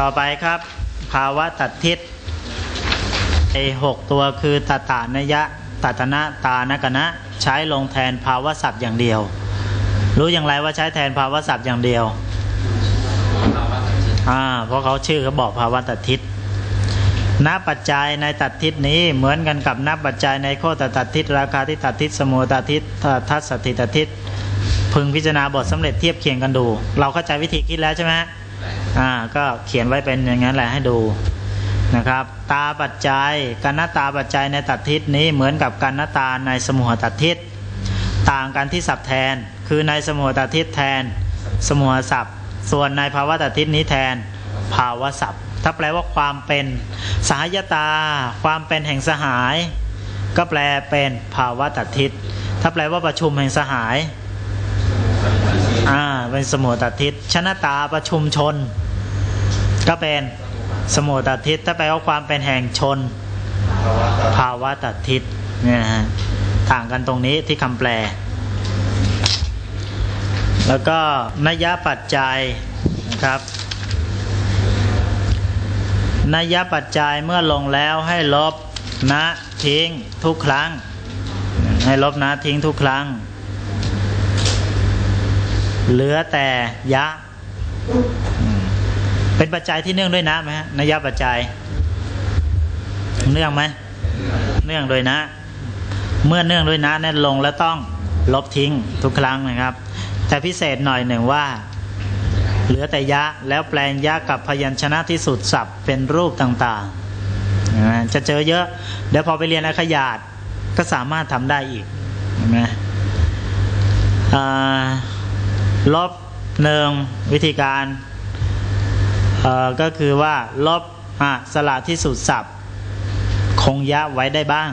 ต่อไปครับ ภาวะตัดทิศไอหกตัวคือตาตานยะตัตนะตานกนะ ใช้ลงแทนภาวะศัพท์อย่างเดียว รู้อย่างไรว่าใช้แทนภาวะศัพท์อย่างเดียวอ่าเพราะเขาชื่อเขาบอกภาวะตัดทิศนับปัจจัยในตัดทิศนี้เหมือนกันกับนับปัจจัยในโคตตัดทิศราคาที่ตัดทิศสมุตัดทิศทัศสถิตัดทิศพึงพิจารณาบทสำเร็จเทียบเคียงกันดู เราเข้าใจวิธีคิดแล้วใช่ไหม อ่าก็เขียนไว้เป็นอย่างนั้นแหละให้ดูนะครับ ตาปัจจัยกันนตาปัจจัยในตัดทิศนี้เหมือนกับกันนตาในสมุหตัดทิศต่างกันที่สับแทน คือในสมุหตัดทิศแทน สมุหศัพท์ส่วนในภาวะตัดทิศนี้แทนภาวะศัพท์ถ้าแปลว่าความเป็นสหายตา ความเป็นแห่งสหาย ก็แปลเป็นภาวะตัดทิศถ้าแปลว่าประชุมแห่งสหาย อ่าเป็นสมุตัดทิศชนะตาประชุมชน ก็เป็นสมุตัดทิศถ้าแปลว่าความเป็นแห่งชน ภาวะตัดทิศเนี่ยฮะต่างกันตรงนี้ที่คำแปล แล้วก็นัยปัจจัยนะครับนัยปัจจัยเมื่อลงแล้วให้ลบนะทิ้งทุกครั้ง ให้ลบนะทิ้งทุกครั้ง เหลือแต่ยะ เป็นปัจจัยที่เนื่องด้วยนะไหมฮะนัยปัจจัย เนื่องไหม เนื่องโดยนะ เมื่อเนื่องด้วยนะนั่นลงแล้วต้องลบทิ้งทุกครั้งนะครับ แต่พิเศษหน่อยหนึ่งว่า เหลือแต่ยะแล้วแปลงยะกับพยัญชนะที่สุดสับเป็นรูปต่างๆ จะเจอเยอะ เดี๋ยวพอไปเรียนอักขยาดก็สามารถทำได้อีกเห็นไหม ลบหนึ่งวิธีการก็คือว่าลบสละที่สุดสับคงยะไว้ได้บ้าง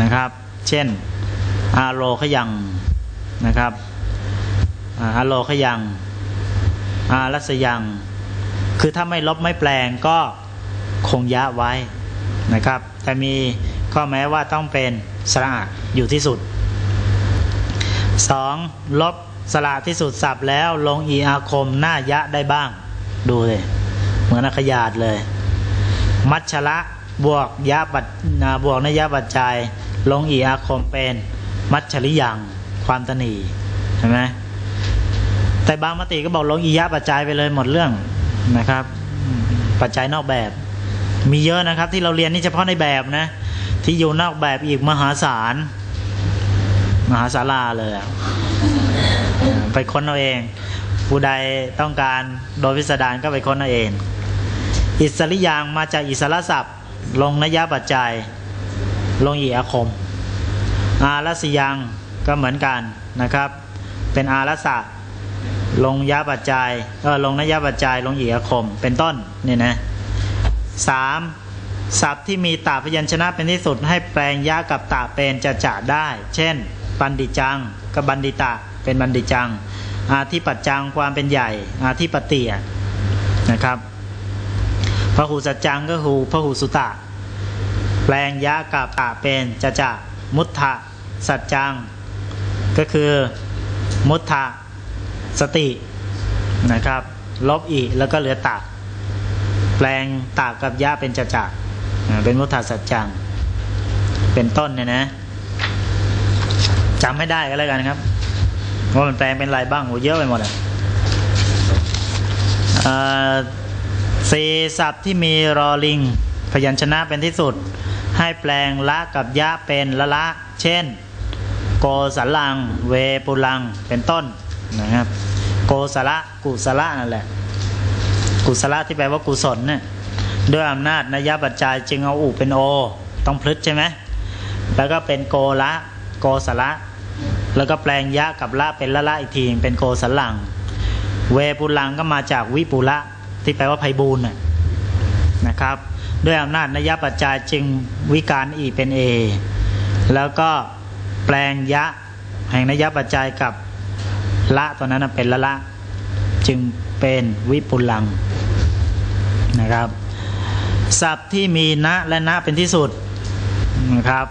นะครับ เช่นอาโลขยังนะครับอาโลขยังอารัสยัง คือถ้าไม่ลบไม่แปลงก็คงยะไว้นะครับ แต่มีข้อแม้ว่าต้องเป็นสระอยู่ที่สุด 2. ลบ สระที่สุดสับแล้วลงอีอาคมหน้ายะได้บ้าง ดูเลยเหมือนอขยาดเลย มัชละบวกยะบัดบวกนยะบัจจัย ลงอีอาคมเป็น มัชชริยังความตนีเห็นไหมแต่บางมติก็บอกลงอียะปัจจัยไปเลยหมดเรื่องนะครับ ปัจจัยนอกแบบ มีเยอะนะครับที่เราเรียนนี่เฉพาะในแบบนะ ที่อยู่นอกแบบอีกมหาศาลมหาศาลาเลย ไปค้นเอาเอง ผู้ใดต้องการโดยพิสดารก็ไปค้นเอาเอง อิสริยางมาจากอิสระศัพท์ ลงนยปัจจัย ลงอีอาคม อารัสยังก็เหมือนกันนะครับ เป็นอารัสะลงยะปัจจัยเออลงนยปัจจัยลงอีอาคม เป็นต้นนี่นะสามศัพท์ที่มีตาพยัญชนะเป็นที่สุดให้แปลงยะกับตาเป็นจะจะได้ เช่นบันดิจังกับบันดิตะ เป็นบันดิจัง อาทิปัจจังความเป็นใหญ่ อาทิปเตียนะครับพระหูสัจจังก็หูพระหูสุตะ แปลงยะกับตาเป็นจะจะมุทธะสัจจัง ก็คือมุทธะสตินะครับ ลบอีแล้วก็เหลือตาแปลงตากับยะเป็นจะจะเป็นมุทธะสัจจัง เป็นต้นเนี่ยนะจำไม่ได้ก็แล้วกันครับ ว่ามันแปลงเป็นอะไรบ้างโหเยอะไปหมดเลยสีศัพท์ที่มีรอลิง พยัญชนะเป็นที่สุด ให้แปลงละกับยะเป็นละละ เช่น โกสลัง เวปุลังเป็นต้นนะครับ โกสละกุสละนั่นแหละ กุสละที่แปลว่ากุศลเนี่ยด้วยอำนาจนยปัจจัยจึงเอาอุเป็นโอ ต้องพลึกใช่ไหมแล้วก็เป็นโกละ โกสละ แล้วก็แปลงยะกับละเป็นละละอีกทีเป็นโกสัลลัง เวปุลังก็มาจากวิปุละที่แปลว่าไพบูลนะครับ ด้วยอำนาจนยปัจจัยจึงวิการอีเป็นเอแล้วก็แปลงยะแห่งนยปัจจัยกับละตัวนั้นเป็นละละ จึงเป็นวิปุลังนะครับศัพท์ที่มีนะและนะเป็นที่สุดนะครับ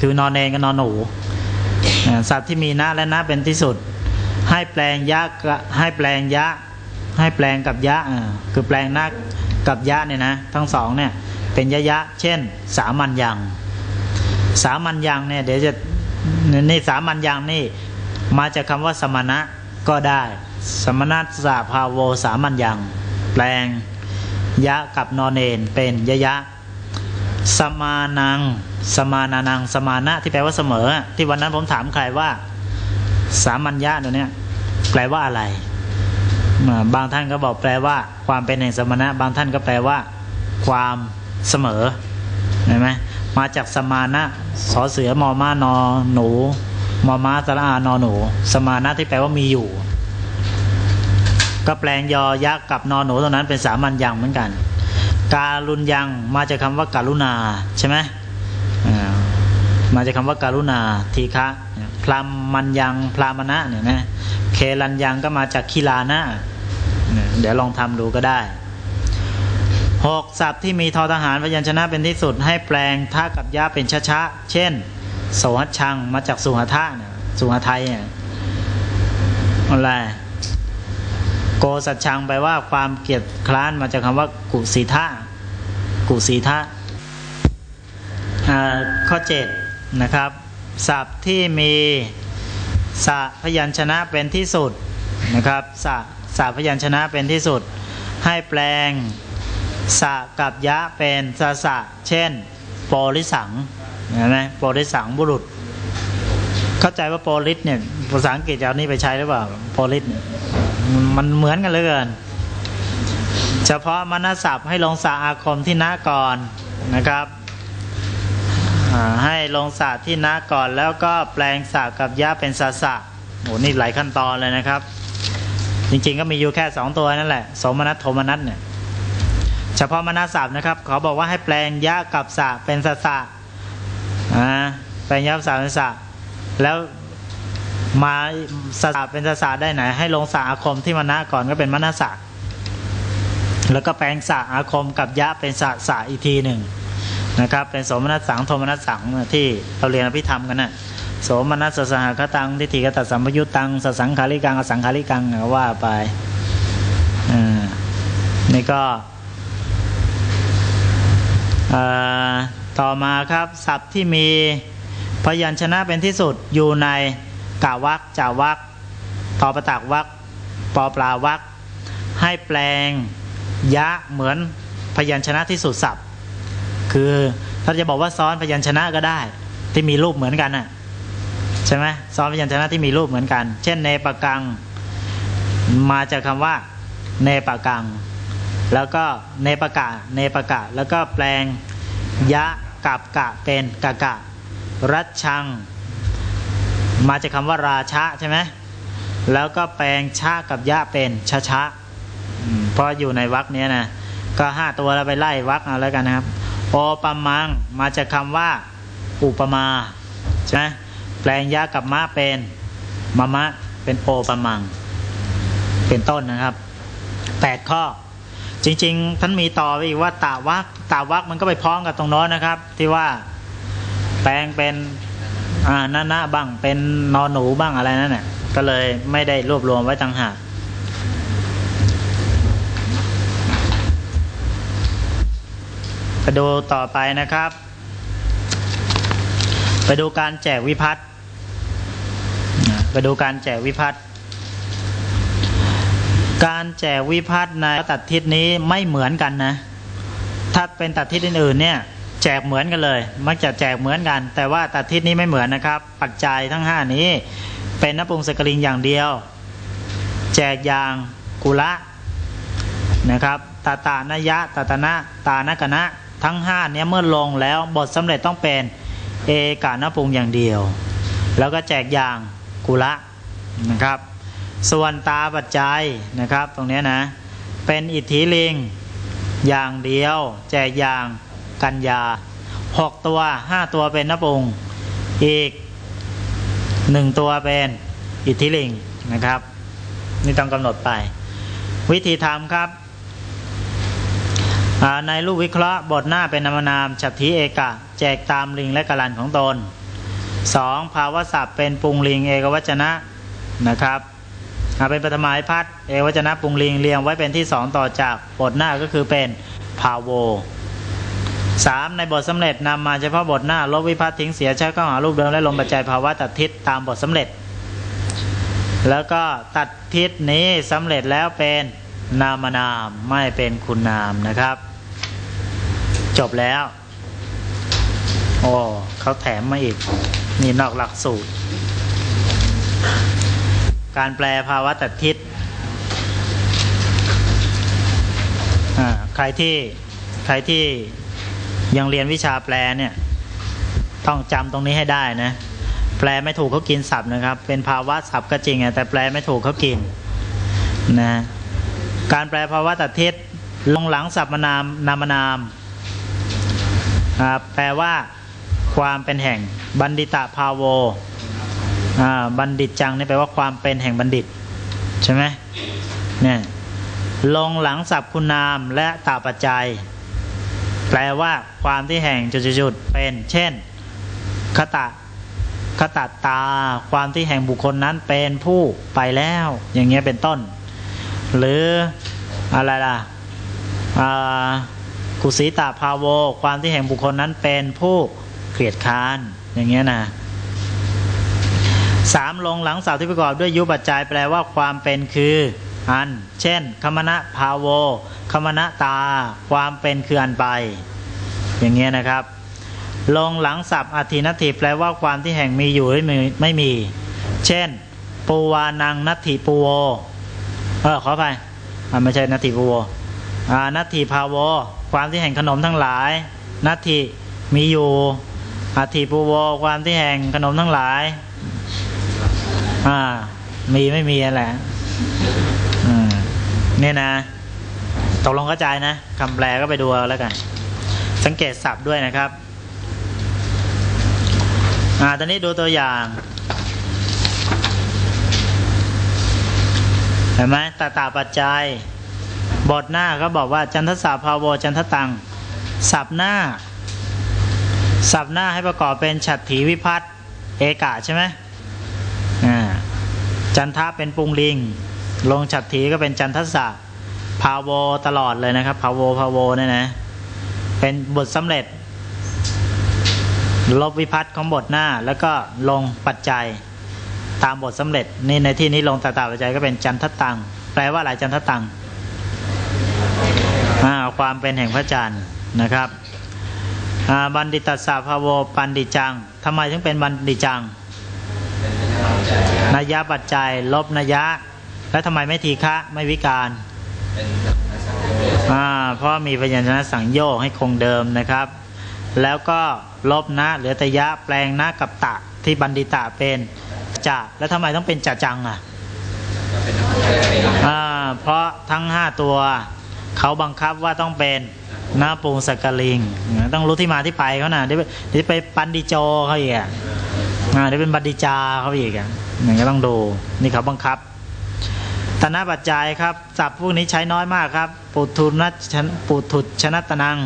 คือนอนเองกับนอนหนู สัตว์ที่มีนะและนะเป็นที่สุด ให้แปลงยะให้แปลงยะ ให้แปลงกับยะคือแปลงนะกับยะเนี่ยนะทั้งสองเนี่ยเป็นยะยะ เช่น สามัญยัง สามัญยังเนี่ยเดี๋ยวจะนี่สามัญยังนี่มาจากคำว่าสมณะก็ได้ สมณะสาภาโวสามัญยัง แปลงยะกับนอนเนนเป็นยะยะ สมานัง สมานานัง สมานะที่แปลว่าเสมอ ที่วันนั้นผมถามใครว่า สามัญญะตัวเนี้ยแปลว่าอะไรบางท่านก็บอกแปลว่า ความเป็นแห่งสมณะ บางท่านก็แปลว่า ความเสมอเห็นไหมมาจากสมานะสอเสือมอม้านอหนูมอม้าสระอานอหนู สมานะที่แปลว่ามีอยู่ ก็แปลงยอยักษ์กับนอหนูตรงนั้นเป็นสามัญยังเหมือนกัน การุณยังมาจากคำว่าการุณาใช่ไหมมาจากคำว่าการุณาทีฆะพรามมันยังพรามณะเนี่ยนะเคลันยังก็มาจากคีลานะเดี๋ยวลองทำดูก็ได้หกศัพท์ที่มีทอทหารพยัญชนะเป็นที่สุดให้แปลงท่ากับยาเป็นชะชะเช่น โสหัชังมาจากสุหทะเนี่ยสุหไทยเนี่ยอะไร โกสัจชังแปลว่าความเกียดคร้านมาจากคำว่า กุสีทะกุสีทะข้อเจ็ดนะครับศัพท์ที่มีสะพยัญชนะเป็นที่สุดนะครับสะสะพยัญชนะเป็นที่สุด ให้แปลงสะกับยะเป็นสะสะเช่นโปริสังเห็นไหมโปริสังบุรุษ เข้าใจว่าโปลิสเนี่ยภาษาอังกฤษเอานี่ไปใช้หรือเปล่าโปลิส มันเหมือนกันเลยเกิน เฉพาะมนศัพท์ให้ลงสาอาคมที่น้าก่อนนะครับให้ลงสาที่น้าก่อนแล้วก็แปลงสากับยะเป็นสาสะโหนี่หลายขั้นตอนเลยนะครับ จริงๆก็มีอยู่แค่สองตัวนั่นแหละสมนัตโทมนัตเนี่ยเฉพาะมนาศัพท์นะครับเขาบอกว่าให้แปลงยะกับสะเป็นสะสะอ่าแปลงยะกับสะเป็นสะแล้ว มาสะเป็นสะสะได้ไหน ให้ลงสะอาคมที่มณะก่อนก็เป็นมณสะแล้วก็แปลงสะอาคมกับยะเป็นสะสะอีกทีหนึ่งนะครับเป็นโสมนัสสังโทมนัสสังที่เราเรียนอภิธรรมกันนะ่ะโสมนัสสหคตังทิฏฐิกตัสัมปยุตตังสสังขาริกังอสังขาริกังว่าไปอ่านี่ก็ต่อมาครับ ศัพท์ที่มีพยัญชนะเป็นที่สุดอยู่ใน กาวักจาวักตอประตักวักปอปลาวักให้แปลงยะเหมือนพยัญชนะที่สุดศัพท์คือถ้าจะบอกว่าซ้อนพยัญชนะก็ได้ ที่มีรูปเหมือนกันน่ะใช่ไหมซ้อนพยัญชนะที่มีรูปเหมือนกัน เช่นเนปกัง มาจากคำว่า เนปกัง แล้วก็เนปกะเนปกะ แล้วก็แปลงยะกับกะเป็นกะกะ รัชชัง มาจากคำว่าราชะใช่ไหมแล้วก็แปลงชากับยะเป็นชะชะเพราะอยู่ในวรรคนี้นะก็ห้าตัวเราไปไล่วรรคเอาแล้วกันนะครับโอปมังมาจากคำว่า อุปมาใช่ไหมแปลงยะกับมะเป็นมะมะเป็นโอปมัง เป็นต้นนะครับแปดข้อ จริง ๆ ท่านมีต่อไปอีกว่าตาวักตาวักมันก็ไปพ้องกับตรงโน้นนะครับ ที่ว่าแปลงเป็น อ่าหน้าหน้าบ้างเป็นนอนหนูบ้างอะไรนั่นแหละก็เลยไม่ได้รวบรวมไว้ต่างหากไปดูต่อไปนะครับ ไปดูการแจกวิพัฒน์ไปดูการแจกวิพัฒน์การแจกวิพัฒน์ในตัดทิศนี้ไม่เหมือนกันนะ ถ้าเป็นตัดทิศอื่นๆเนี่ย จกเหมือนกันเลย มักจะแจกเหมือนกัน แต่ว่าตัดทิศนี้ไม่เหมือนนะครับ ปัจจัยทั้งห้านี้ เป็นนปุงสกลิงอย่างเดียว แจกอย่างกุละนะครับตาตานยะตาตนะตานกนะทั้งห้านี้เมื่อลงแล้วบทสำเร็จต้องเป็นเอกานปุงอย่างเดียว แล้วก็แจกอย่างกุละนะครับ ส่วนตาปัจจัยนะครับ ตรงนี้นะ เป็นอิทธิลิงอย่างเดียว แจกอย่าง กัญญาหกตัวห้าตัวเป็นนปุงอีกหนึ่งตัวเป็นอิทธิลิงนะครับ นี่ต้องกำหนดไป วิธีทำครับในรูปวิเคราะห์บทหน้าเป็นนามนามฉัตรทีเอกะ แจกตามลิงและกลันของตนสองภาวะศัพท์เป็นปุงลิงเอกวัจนะนะครับเป็นปฐมายพัดเอกวัจนะปุงลิงเรียงไว้เป็นที่สองต่อจากบทหน้าก็คือเป็นพาโว สามในบทสำเร็จนำมาเฉพาะบทหน้าลบวิพัฒน์ทิ้งเสียใช้ข้าหารูปเดิมและลงปัจจัยภาวะตัดทิศตามบทสำเร็จ แล้วก็ตัดทิศนี้สำเร็จแล้วเป็นนามนามไม่เป็นคุณนามนะครับ จบแล้วโอ้เขาแถมมาอีก นี่นอกหลักสูตร การแปลภาวะตัดทิศอ่าใครที่ใครที่ ยังเรียนวิชาแปลเนี่ย ต้องจำตรงนี้ให้ได้นะ แปลไม่ถูกเขากินศัพท์นะครับ เป็นภาวะศัพท์ก็จริงอะแต่แปลไม่ถูกเขากินนะการแปลภาวะตัดทิศลงหลังศัพท์นามนามนาม แปลว่าความเป็นแห่งบัณฑิตาภาโวอ่าบัณฑิตจังนี่แปลว่าความเป็นแห่งบัณฑิต ใช่ไหมเนี่ยลงหลังศัพท์คุณนามและตาปัจจัย แปลว่าความที่แห่งจุดๆเป็น เช่น คตะคตตา ความที่แห่งบุคคลนั้นเป็นผู้ไปแล้ว อย่างเงี้ยเป็นต้น หรืออะไรล่ะอ่ากุสีตาภาโว ความที่แห่งบุคคลนั้นเป็นผู้เกลียดค้าน อย่างเงี้ยนะสามลงหลังศัพท์ที่ประกอบด้วยยุปัจจัยแปลว่าความเป็นคือ อัน เช่น คมณะภาโว คมณะตา ความเป็นคืออันไป อย่างเงี้ยนะครับ ลงหลังศัพท์อธินัตถิแปลว่าความที่แห่งมีอยู่หรือไม่ไม่มี เช่น ปูวานังนัตถิปูโว เออขอไปอ่าไม่ใช่นัตถิปูโวอ่านัตถิภาโว ความที่แห่งขนมทั้งหลาย นัตถิมีอยู่อัตถิปูโว ความที่แห่งขนมทั้งหลาย อ่า มีไม่มีนั่นแหละอืม เนี่ยนะตกลงเข้าใจนะคำแปลก็ไปดูเอาแล้วกัน สังเกตศัพท์ด้วยนะครับอ่าตอนนี้ดูตัวอย่างเห็นไหมตาตาปัจจัย บทหน้าก็บอกว่าจันทสาภาโวจันทตังสับหน้า สับหน้าให้ประกอบเป็นฉัตรถีวิพัตน์เอกะใช่ไหมอ่าจันทะเป็นปุงลิง ลงฉัตรถีก็เป็นจันทสะภาโวตลอดเลยนะครับภาโวภาโวเนี่ยนะ เป็นบทสำเร็จ ลบวิพัตน์ของบทหน้า แล้วก็ลงปัจจัยตามบทสำเร็จนี่ในที่นี้ลงตาตาปัจจัยก็เป็นจันทตังแปลว่าอะไรจันทตังความเป็นแห่งพระจันทร์นะครับบัณฑิตสาภาโวปันดิจังทำไมถึงเป็นบัณฑิจังนยะปัจจัย ลบนยะ แล้วทำไมไม่ทีฆะไม่วิการอ่าเพราะมีพยัญชนะสังโยกให้คงเดิมนะครับ แล้วก็ลบนะเหลือแต่ยะแปลงนะกับตะที่บัณฑิตาเป็นจะแล้วทำไมต้องเป็นจะจังอะอ่าเพราะทั้งห้าตัวเขาบังคับว่าต้องเป็นนาปูงสกลิง ต้องรู้ที่มาที่ไปเขานะเดี๋ยวไปเดี๋ยวไปปันดิโจเขาอีกอะอ่าเดี๋ยวเป็นบัณฑิจาเขาอีกอะอย่างก็ต้องดูนี่เขาบังคับ ตนาปัจจัยครับศัพท์พวกนี้ใช้น้อยมากครับ ปุถุนัชปุถุชนะตนัง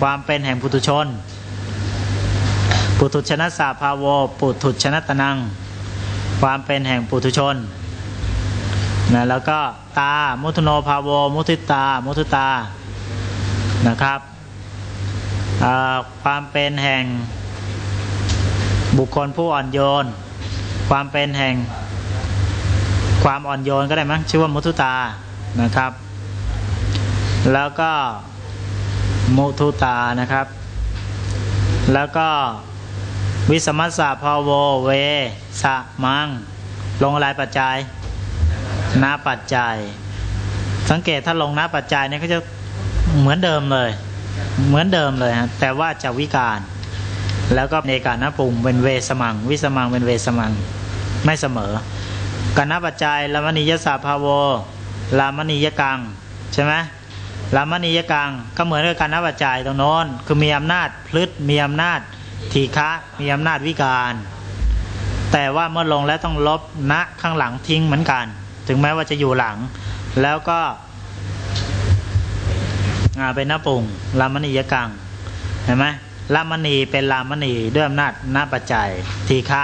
ความเป็นแห่งปุถุชน ปุถุชนะสาภาวปุถุชนะตนัง ความเป็นแห่งปุถุชนนะแล้วก็ตา มุทุโนภาวมุทิตา มุทุตา นะครับความเป็นแห่งบุคคลผู้อ่อนโยน ความเป็นแห่ง ความอ่อนโยนก็ได้มั้งชื่อว่ามุทุตานะครับ แล้วก็มุทุตานะครับ แล้วก็วิสมัสสะพอโวเวสะมัง ลงอะไรปัจจัยนาปัจจัย สังเกตถ้าลงนาปัจจัยเนี่ยเขาจะเหมือนเดิมเลย เหมือนเดิมเลยฮะแต่ว่าจะวิการ แล้วก็ในการนะปุ่มเป็นเวสมัง วิสมังเป็นเวสมัง ไม่เสมอ กันปัจจัยลามณียสาภาโวลามณียกังใช่ไหมลามณียกังก็เหมือนกับการนปัจจัยตรงโน้นคือมีอำนาจพลึดมีอำนาจทีฆะมีอำนาจวิการ แต่ว่าเมื่อลงแล้วต้องลบณข้างหลังทิ้งเหมือนกัน ถึงแม้ว่าจะอยู่หลัง แล้วก็เป็นหน้าปุ่งลามณียกังเห็นไหมลามณีเป็นลามณีด้วยอำนาจหน้าปัจจัยทีฆะ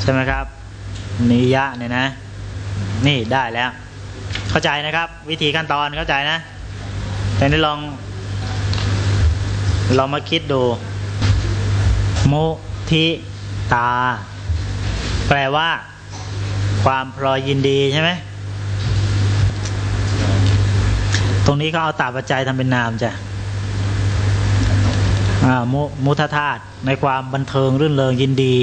ใช่ไหมครับ นิยะเนี่ยนะ นี่ได้แล้ว เข้าใจนะครับ วิธีขั้นตอนเข้าใจนะ แต่นี่ลอง เรามาคิดดู มุทิตา แปลว่า ความพลอยยินดีใช่ไหมตรงนี้ก็เอาตาปัจจัยทำเป็นนามจ้ะมุมุทธาตุในความบันเทิงรื่นเริงยินดี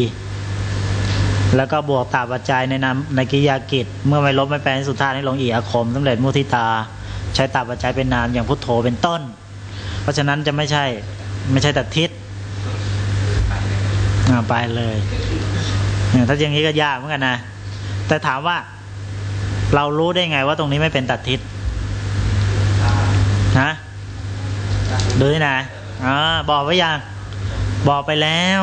แล้วก็บวกตาปัจจัยในนามในกิริยากิจ เมื่อไม่ลบไม่แปลงสุดท้ายให้ลงอีอาคมสำเร็จมุทิตา ใช้ตาปัจจัยเป็นนามอย่างพุทโธเป็นต้น เพราะฉะนั้นจะไม่ใช่ไม่ใช่แต่ทิศไปเลยถ้าอย่างนี้ก็ยากเหมือนกันนะ แต่ถามว่าเรารู้ได้ไงว่าตรงนี้ไม่เป็นตัดทิศนะดูที่นอ่าบอกไว้ยังบอกไปแล้ว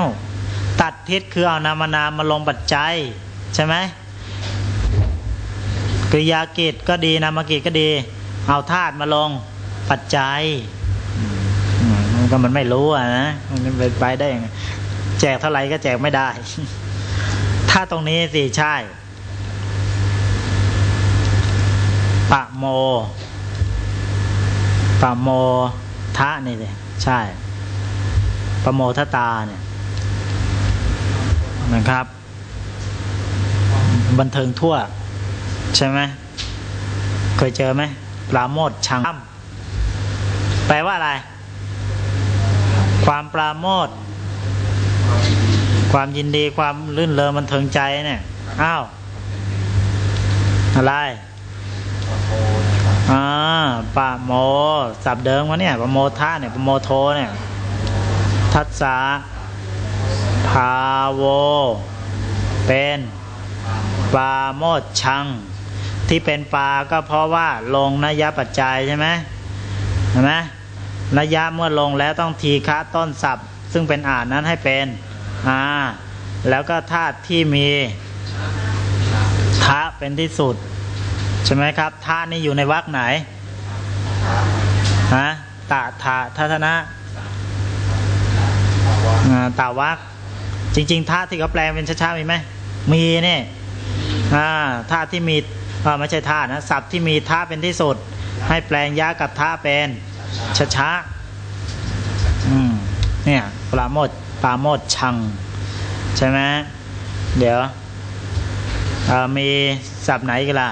ตัดทิศคือเอานามนามมาลงปัจจัย ใช่ไหมกริยากิจก็ดีนามกิจก็ดี เอาธาตุมาลงปัจจัยมันก็มันไม่รู้อะนะมันจะไปได้ยังไงแจกเท่าไหร่ก็แจกไม่ได้ ถ้าตรงนี้สิใช่ปะโมปะโมทะนี่เลยใช่ปะโมทตาเนี่ย นะครับ บันเทิงทั่ว ใช่ไหมเคยเจอไหมปราโมทชังแปลว่าอะไร ความปราโมทความยินดีความลื่นเริงบันเทิงใจเนี่ยอ้าวอะไรอ่าปะโมสับเดิมวะเนี่ยปะโมท่าเนี่ยปะโมโทเนี่ย ทัศสะ ภาโว เป็นปลาโมดชัง ที่เป็นปลาก็เพราะว่าลงนยปัจจัยใช่ไหมเห็นไหมนยะเมื่อลงแล้วต้องทีฆะต้นศัพท์ ซึ่งเป็นอ่านนั้นให้เป็นอ่าแล้วก็ธาตุที่มีทะเป็นที่สุด ใช่ไหมครับท่านี่อยู่ในวรรคไหนฮะตาทาทัศนะตาวรรค จริงๆท่าที่เขาแปลงเป็นช้าๆมีไหมมีเนี่ยอ่าท่าที่มีไม่ใช่ท่านะศัพท์ที่มีท่าเป็นที่สุด ให้แปลงยะกับท่าเป็นช้าๆเนี่ยปราโมทปราโมทชัง ใช่ไหมเดี๋ยวมีศัพท์ไหนกันล่ะ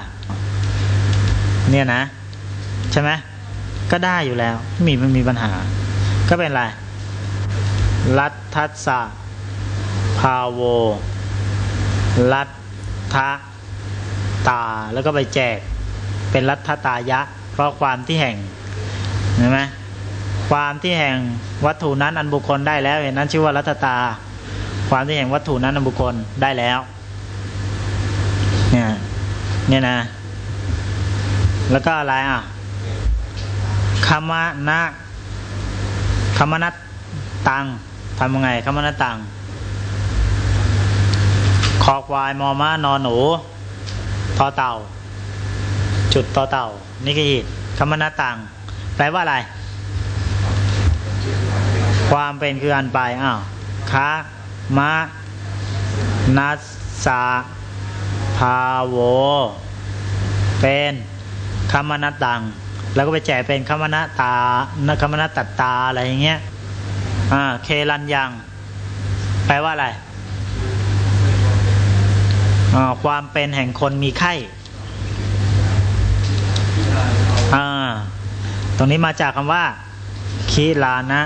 เนี่ยนะ ใช่ไหมก็ได้อยู่แล้วม่มีไม่มีปัญหา ก็เป็นไรรัฐทัสสะ พาโว รัฐทะตา แล้วก็ไปแจก เป็นรัฐตายะ เพราะความที่แห่งเห็นไหมความที่แห่งวัตถุนั้นอันบุคคลได้แล้วเห็นนั้นชื่อว่ารัฐตา ความที่แห่งวัตถุนั้นอันบุคคลได้แล้ว เนี่ยเนี่ยนะ แล้วก็อะไรอะคามนะคามนัตตังทำยังไงคามนัตตัง อควายมอม้านอนหนูทอเต่า จุดต่อเต่านี่ก็อีกคามนัตตังแปลว่าอะไร ความเป็นคืออันไปอ้าวคะมะนัสสะภาโว เป็นคำมนัตตัง แล้วก็ไปแจกเป็นคำมนัตตาคำมนัตตัดตาอะไรอย่างเงี้ยอ่าเคลันยัง แปลว่าอะไร ความเป็นแห่งคนมีไข้อ่าตรงนี้มาจากคำว่าคีลานะ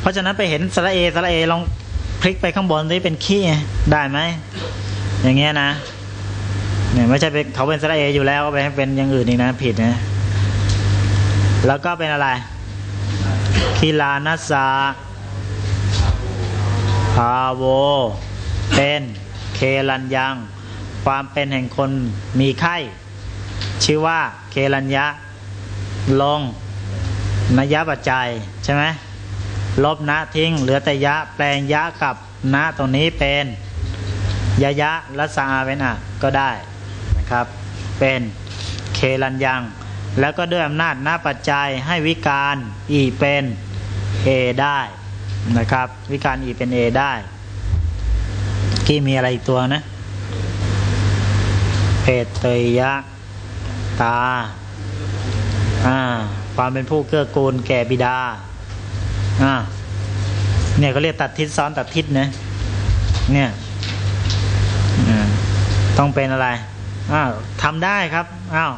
เพราะฉะนั้นไปเห็นสระเอสระเอลองพลิกไปข้างบนที่เป็นขี้ได้ไหม อย่างเงี้ยนะเนี่ยไม่ใช่เป็นเขาเป็นสระเออยู่แล้วก็ไปให้เป็นอย่างอื่นอีกนะ ผิดนะ แล้วก็เป็นอะไรคิลานัสสะภาโว เป็นเคลันยัง ความเป็นแห่งคนมีไข้ ชื่อว่าเคลัญญะ ลงนยะปัจจัยใช่ไหมลบนะทิ้ง เหลือแต่ยะ แปลงยะกับนะตรงนี้เป็นยะยะและสาเป็นอะก็ได้นะครับ เป็นเคลันยัง แล้วก็ด้วยอำนาจหน้าปัจจัยให้วิการอีเป็น A ได้นะครับ วิการอีเป็น A ได้ กี่มีอะไรอีกตัวนะ เพตเตยะ ตาอ่าความเป็นผู้เกื้อกูลแก่บิดาอ่าเนี่ยเขาเรียกตัดทิศซ้อนตัดทิศนะเนี่ยอ่าต้องเป็นอะไรอ้าวทำได้ครับอ้าว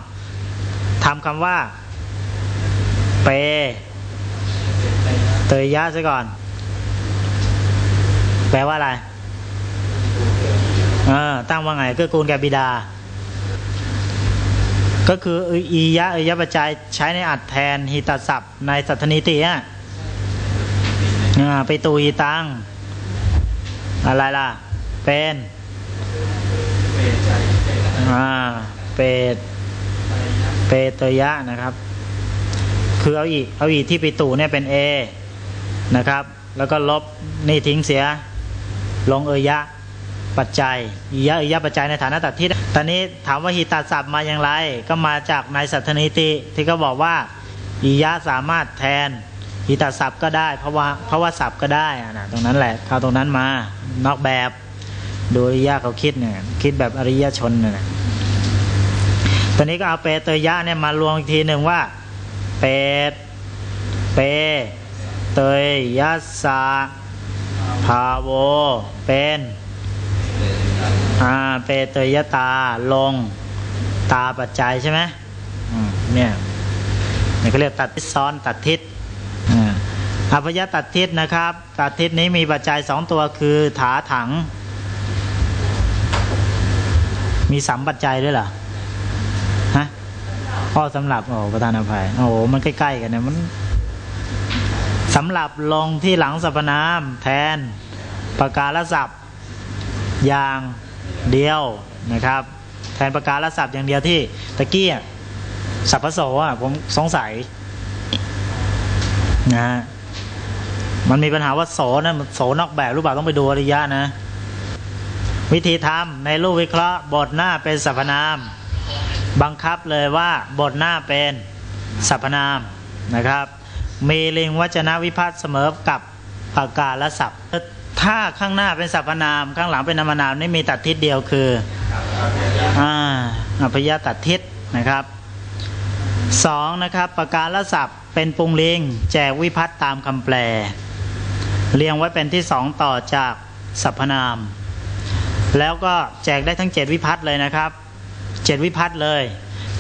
ทำคำว่า เป เตยยะซะก่อน แปลว่าอะไร เออตั้งว่าไงก็กูลแกบิดา ก็คืออียะเอยะปัจจัยใช้ในอัดแทนหิตศัพท์ ในสัทนิติอะไปตูอีตังอะไรล่ะ เป็นอ่าเปตเปตยะนะครับ คือเอาอีเอาอีที่ไปตูเนี่ยเป็น A นะครับ แล้วก็ลบนี่ทิ้งเสีย ลงเอยะ ปัจจัยอียะเอยะปัจจัยในฐานะตัดทิศตอนนี้ถามว่าหิตาศัพท์มาอย่างไร ก็มาจากในสัทธนิติที่ก็บอกว่าอียะสามารถแทนหิตาศัพท์ก็ได้เพราะว่าเพราะว่าศัพท์ก็ได้นะตรงนั้นแหละเอาตรงนั้นมานอกแบบโดยยะเขาคิดเนี่ยคิดแบบอริยชนเนี่ยตอนนี้ก็เอาเปเตยะเนี่ยมารวมอีกทีหนึ่งว่า เปตเปเตยยัสสะภาโวเป็น อ่าเปเตยตาลงตาปัจจัยใช่ไหมอืมเนี่ยนี่เขาเรียกตัดทิศซ้อนตัดทิศอ่าอภยตัดทิศนะครับ ตัดทิศนี้มีปัจจัยสองตัวคือถาถัง มีสามปัจจัยด้วยเหรอฮะข้อสำหรับโอ้ประธานอภัยโอ้มันใกล้ๆกันเนี่ยมันสำหรับลงที่หลังสรรพนามแทนประกาศศัพท์อย่าง เดียวนะครับ แทนประกาศศัพท์อย่างเดียวที่ตะกี้สัพพโสอะผมสงสัยนะฮะมันมีปัญหาว่าโสนะมันโสนอกแบบรูปแบบต้องไปดูอริยะนะ วิธีทำในรูปวิเคราะห์ บทหน้าเป็นสรรพนาม บังคับเลยว่าบทหน้าเป็นสรรพนามนะครับ มีลิงวัจนะวิพัฒน์เสมอกับปากกาและศัพท์ ถ้าข้างหน้าเป็นสรรพนาม ข้างหลังเป็นนามนามนี่มีตัดทิศเดียวคืออ่าอภยตัดทิศนะครับสองนะครับปากกาและศัพท์เป็นปุงลิงแจกวิพัฒน์ตามคำแปล เรียงไว้เป็นที่สองต่อจากสรรพนาม แล้วก็แจกได้ทั้งเจ็ดวิพัฒน์เลยนะครับเจ็ดวิพัฒน์เลย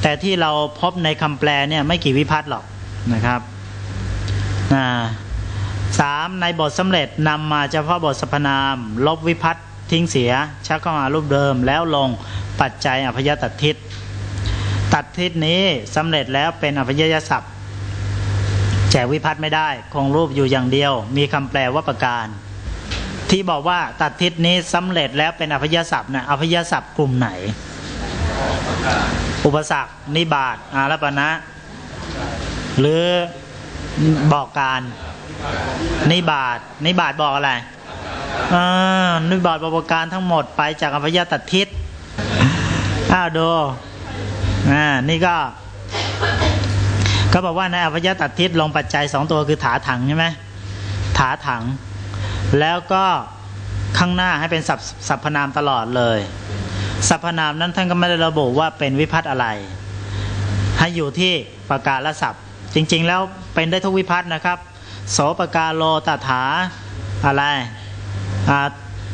แต่ที่เราพบในคำแปลเนี่ยไม่กี่วิพัฒน์หรอกนะครับ สามในบทสำเร็จนำมาเฉพาะบทสรรพนาม ลบวิพัฒน์ทิ้งเสีย ชักเข้ามารูปเดิมแล้วลงปัจจัยอภยตัดทิศตัดทิศนี้สำเร็จแล้วเป็นอภยยศัพท์แจกวิพัฒน์ไม่ได้คงรูปอยู่อย่างเดียว มีคำแปลว่าประการ ที่บอกว่าตัดทิศนี้สำเร็จแล้วเป็นอภยศัพท์นะอภยศัพท์กลุ่มไหน อุปสรรคนิบาตอารัปณะหรือบอกการ นิบาตนิบาตบอกอะไรอ่านิบาตบอกการทั้งหมดไปจากอภยตัดทิศอ้าวดูอ่านี่ก็ ก็บอกว่าในอภยตัดทิศลงปัจจัยสองตัวคือถาถังใช่ไหมถาถัง แล้วก็ข้างหน้าให้เป็นสัพสัพนามตลอดเลยสรรพนามนั้นท่านก็ไม่ได้ระบุว่าเป็นวิพัฒน์อะไร ให้อยู่ที่ประกาศศัพท์ จริง ๆ แล้วเป็นได้ทุกวิพัฒน์นะครับ โสปกาโลตถาอะไร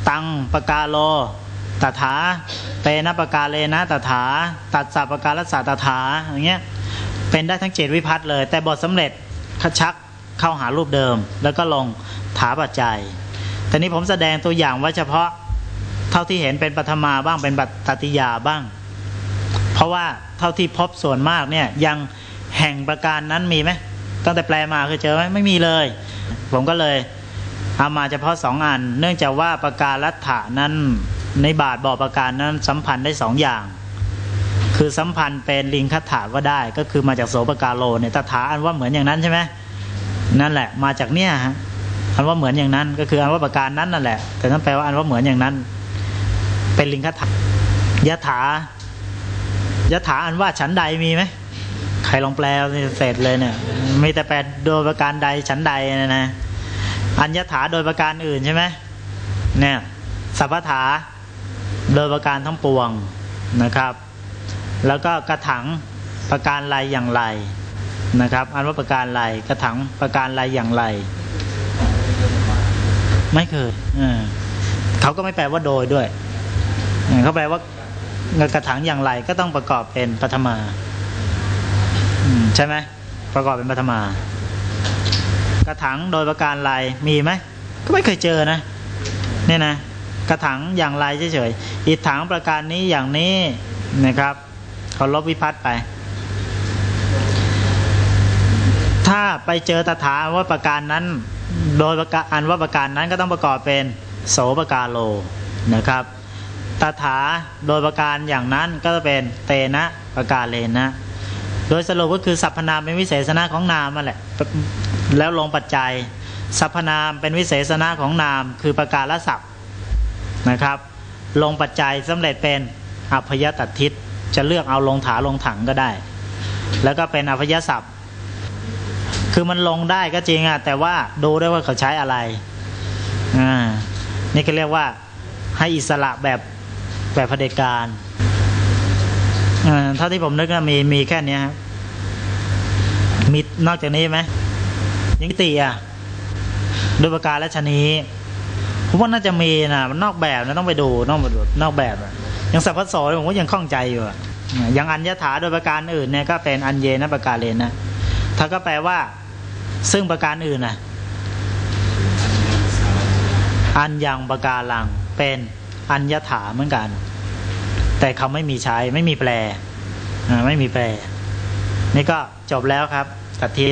ตังปกาโลตถาเตนะปกาเลนะตถา ตัดสัปกาลสัตตถาอย่างเงี้ยเป็นได้ทั้งเจ็ดวิพัฒน์เลย แต่บทสำเร็จขชักเข้าหารูปเดิม แล้วก็ลงถาปัจจัยแต่นี้ผมแสดงตัวอย่างว่าเฉพาะเท่าที่เห็นเป็นปัทมาบ้างเป็นปัตติยาบ้าง เพราะว่าเท่าที่พบส่วนมากเนี่ยยังแห่งประการนั้นมีไหม ตั้งแต่แปลมาเคยเจอไหมไม่มีเลย ผมก็เลยเอามาเฉพาะสองอัน เนื่องจากว่าประการลัทธะนั้นในบาทบอกประการนั้นสัมพันธ์ได้สองอย่าง คือสัมพันธ์เป็นลิงคัตถาก็ได้ ก็คือมาจากโสปกาโลเนี่ยตถาอันว่าเหมือนอย่างนั้นใช่ไหมนั่นแหละ มาจากเนี่ยฮะอันว่าเหมือนอย่างนั้น ก็คืออันว่าประการนั้นนั่นแหละ แต่นั่นแปลว่าอันว่าเหมือนอย่างนั้น เป็นลิงคัถายะถายะถาอันว่าฉันใดมีไหม ใครลองแปลเสร็จเลยเนี่ยมีแต่แปลโดยประการใดฉันใดนะนะอัญญถาโดยประการอื่นใช่ไหมเนี่ยสัพพถาโดยประการทั้งปวงนะครับ แล้วก็กระถังประการไรอย่างไรนะครับ อันว่าประการไรกระถังประการไรอย่างไร ไม่เคยเออเขาก็ไม่แปลว่าโดยด้วยเขาแปลว่ากระถางอย่างไรก็ต้องประกอบเป็นปฐมา ใช่ไหมประกอบเป็นปฐมากระถางโดยประการไรมีไหมก็ไม่เคยเจอนะเนี่ยนะกระถางอย่างไรเฉยๆอีกถังประการนี้อย่างนี้นะครับเขาลบวิพัฒน์ไป ถ้าไปเจอตถาว่าประการนั้น โดยประการอันว่าประการนั้นก็ต้องประกอบเป็นโสประการโลนะครับตถาโดยประการอย่างนั้นก็จะเป็นเตนะประการเลนะ โดยสรุปก็คือสรรพนามเป็นวิเศษณะของนามนั่นแหละ แล้วลงปัจจัยสรรพนามเป็นวิเศษณะของนาม คือประการละศัพท์นะครับ ลงปัจจัยสำเร็จเป็นอัพยตัดทิศจะเลือกเอาลงถาลงถังก็ได้ แล้วก็เป็นอัพยศัพท์ คือมันลงได้ก็จริงอะแต่ว่าดูได้ว่าเขาใช้อะไรอ่านี่ก็เรียกว่าให้อิสระแบบแบบเผด็จการ เท่าที่ผมนึกนะมีมีแค่เนี้ยครับมีนอกจากนี้ไหมยังติอะด้วยประการและชนีผมว่าน่าจะมีนะมันนอกแบบนะต้องไปดูนอกแบบนอกแบบยังสัพพโสผมก็ยังข้องใจอยู่อะอย่างอัญญถาโดยประการอื่นเนี่ยก็เป็นอัญเยนะประการเลนนะถ้าก็แปลว่า ซึ่งประการอื่นนะอันยังประการลังเป็นอัญญถาเหมือนกัน แต่เขาไม่มีใช้ไม่มีแปลไม่มีแปลนี่ก็จบแล้วครับตัดที